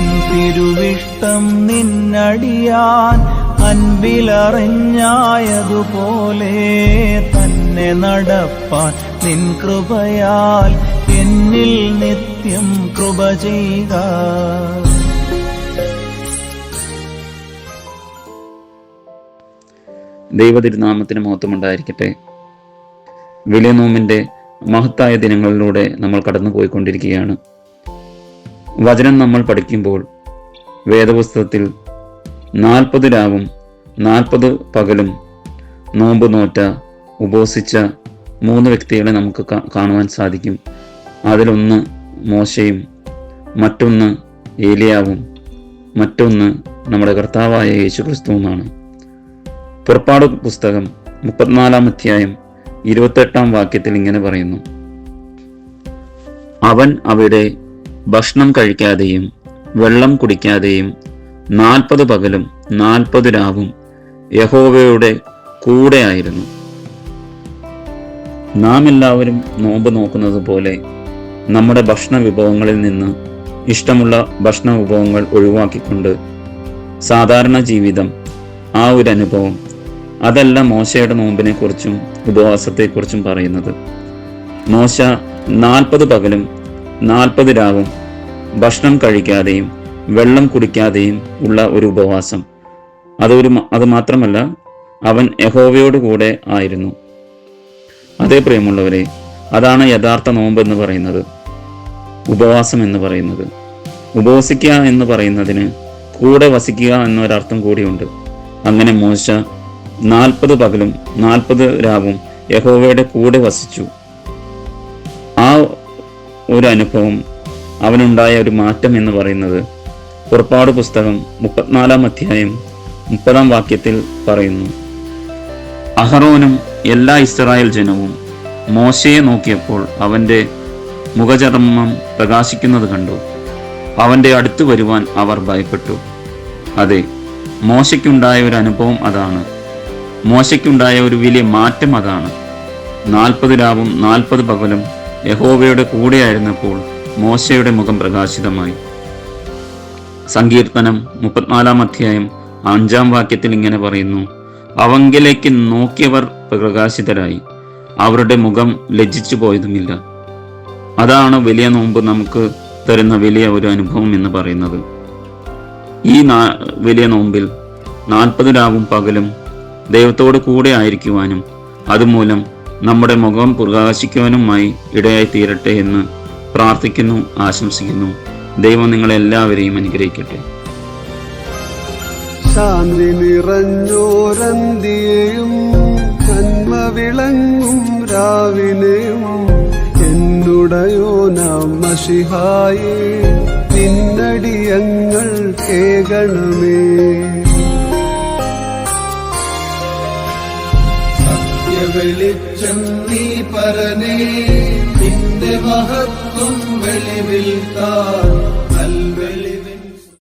നിൻ തിരുവിഷ്ടം നിന്നടിയാൻ അൻപിലറിഞ്ഞായതുപോലെ തന്നെ നടപ്പാൻ നിൻ കൃപയാൽ എന്നിൽ നിത്യം കൃപ ചെയ്യുക ദൈവതിരുനാമത്തിന് മഹത്വമുണ്ടായിരിക്കട്ടെ. വലിയ നോമിന്റെ മഹത്തായ ദിനങ്ങളിലൂടെ നമ്മൾ കടന്നു പോയിക്കൊണ്ടിരിക്കുകയാണ് വചനം നമ്മൾ പഠിക്കുമ്പോൾ വേദപുസ്തകത്തിൽ നാൽപ്പത് രാവും നാൽപ്പത് പകലും നോമ്പ് നോറ്റ ഉപവസിച്ച മൂന്ന് വ്യക്തികളെ നമുക്ക് കാണുവാൻ സാധിക്കും. അതിലൊന്ന് മോശയും മറ്റൊന്ന് ഏലിയാവും മറ്റൊന്ന് നമ്മുടെ കർത്താവായ യേശു ക്രിസ്തുവുമാണ് പുറപ്പാട് പുസ്തകം മുപ്പത്തിനാലാം അധ്യായം ഇരുപത്തെട്ടാം വാക്യത്തിൽ ഇങ്ങനെ പറയുന്നു. അവൻ അവിടെ ഭക്ഷണം കഴിക്കാതെയും വെള്ളം കുടിക്കാതെയും നാൽപ്പത് പകലും നാൽപ്പത് രാവും യഹോവയുടെ കൂടെയായിരുന്നു നാം എല്ലാവരും നോമ്പ് നോക്കുന്നത് പോലെ നമ്മുടെ ഭക്ഷണ വിഭവങ്ങളിൽ നിന്ന് ഇഷ്ടമുള്ള ഭക്ഷണ വിഭവങ്ങൾ ഒഴിവാക്കിക്കൊണ്ട് സാധാരണ ജീവിതം ആ ഒരു അനുഭവം അതല്ല മോശയുടെ നോമ്പിനെ കുറിച്ചും ഉപവാസത്തെക്കുറിച്ചും പറയുന്നത്. മോശ നാൽപ്പത് പകലും നാൽപ്പത് രാവും ഭക്ഷണം കഴിക്കാതെയും വെള്ളം കുടിക്കാതെയും ഉള്ള ഒരു ഉപവാസം. അതൊരു അത് മാത്രമല്ല അവൻ യഹോവയോട് കൂടെ ആയിരുന്നു. അതേ പ്രിയമുള്ളവരെ അതാണ് യഥാർത്ഥ നോമ്പ് എന്ന് പറയുന്നത്. ഉപവാസം എന്ന് പറയുന്നത്. ഉപവസിക്കുക എന്ന് പറയുന്നതിന് കൂടെ വസിക്കുക എന്നൊരർത്ഥം കൂടിയുണ്ട്. അങ്ങനെ മോശ നാൽപ്പത് പകലും നാൽപ്പത് രാവും യഹോവയുടെ കൂടെ വസിച്ചു. ഒരു അനുഭവം അവനുണ്ടായ ഒരു മാറ്റം എന്ന് പറയുന്നത് പുറപ്പാട് പുസ്തകം മുപ്പത്തിനാലാം അധ്യായം മുപ്പതാം വാക്യത്തിൽ പറയുന്നു. അഹറോനും എല്ലാ ഇസ്രായേൽ ജനവും മോശയെ നോക്കിയപ്പോൾ അവന്റെ മുഖചർമ്മം പ്രകാശിക്കുന്നത് കണ്ടു. അവന്റെ അടുത്ത് വരുവാൻ അവർ ഭയപ്പെട്ടു. അതെ മോശയ്ക്കുണ്ടായ ഒരു അനുഭവം അതാണ്. മോശയ്ക്കുണ്ടായ ഒരു വലിയ മാറ്റം അതാണ്. നാൽപ്പത് രാവും നാൽപ്പത് പകലും യഹോവയുടെ കൂടെയായിരുന്നപ്പോൾ മോശയുടെ മുഖം പ്രകാശിതമായി. സങ്കീർത്തനം മുപ്പത്തിനാലാം അധ്യായം അഞ്ചാം വാക്യത്തിൽ ഇങ്ങനെ പറയുന്നു അവങ്കിലേക്ക് നോക്കിയവർ പ്രകാശിതരായി അവരുടെ മുഖം ലജ്ജിച്ചു പോയതുമില്ല. അതാണ് വലിയ നോമ്പ് നമുക്ക് തരുന്ന വലിയ ഒരു അനുഭവം എന്ന് പറയുന്നത്. ഈ വലിയ നോമ്പിൽ നാൽപ്പത് രാവും പകലും ദൈവത്തോട് കൂടെ ആയിരിക്കുവാനും അതുമൂലം നമ്മുടെ മുഖം പ്രകാശിക്കുവാനുമായി ഇടയായി തീരട്ടെ എന്ന് പ്രാർത്ഥിക്കുന്നു ആശംസിക്കുന്നു. ദൈവം നിങ്ങളെല്ലാവരെയും അനുഗ്രഹിക്കട്ടെ. ശാന്തി നിറഞ്ഞോരന്തിയും നന്മ വിളങ്ങും രാവിലെയും. എന്നുടയോ നമശിഹായേ നിന്നടിയങ്ങൾ കേകണമേ. വെളിച്ചം പരനേ നിന്റെ മഹത്വം വെളിവിൽത്താൻ നല്ല